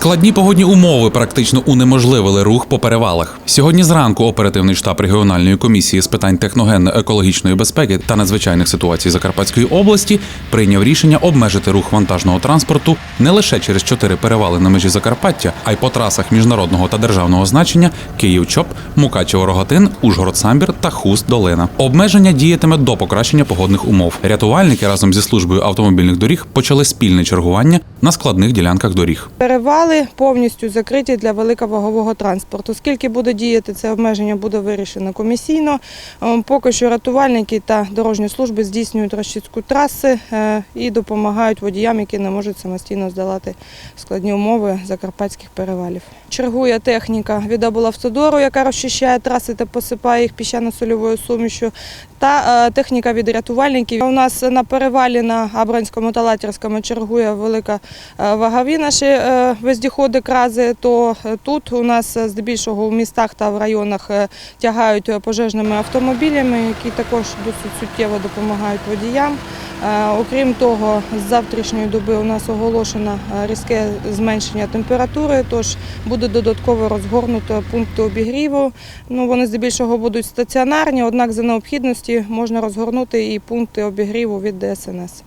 Складні погодні умови практично унеможливили рух по перевалах. Сьогодні зранку оперативний штаб регіональної комісії з питань техногенно-екологічної безпеки та надзвичайних ситуацій Закарпатської області прийняв рішення обмежити рух вантажного транспорту не лише через чотири перевали на межі Закарпаття, а й по трасах міжнародного та державного значення Київ-Чоп, Мукачево-Рогатин, Ужгород-Самбір та Хуст-Долина. Обмеження діятиме до покращення погодних умов. Рятувальники разом зі службою автомобільних доріг почали спільне чергування на складних ділянках доріг. Перевали повністю закриті для великовагового транспорту. Скільки буде діяти це обмеження, буде вирішено комісійно. Ем, Поки що рятувальники та дорожні служби здійснюють розчистку траси е, і допомагають водіям, які не можуть самостійно здолати складні умови закарпатських перевалів. Чергує техніка від облавтодору, яка розчищає траси та посипає їх піщано-сольовою сумішю, та е, техніка від рятувальників. У нас на перевалі на Абранському та Латерському чергує велика вагові наші е, вездіходи крази, то е, тут у нас е, здебільшого в містах та в районах е, тягають е, пожежними автомобілями, які також досить суттєво допомагають водіям. Е, Окрім того, з завтрашньої доби у нас оголошено е, різке зменшення температури, тож буде додатково розгорнуто пункти обігріву. Ну, вони здебільшого будуть стаціонарні, однак за необхідності можна розгорнути і пункти обігріву від ДСНС.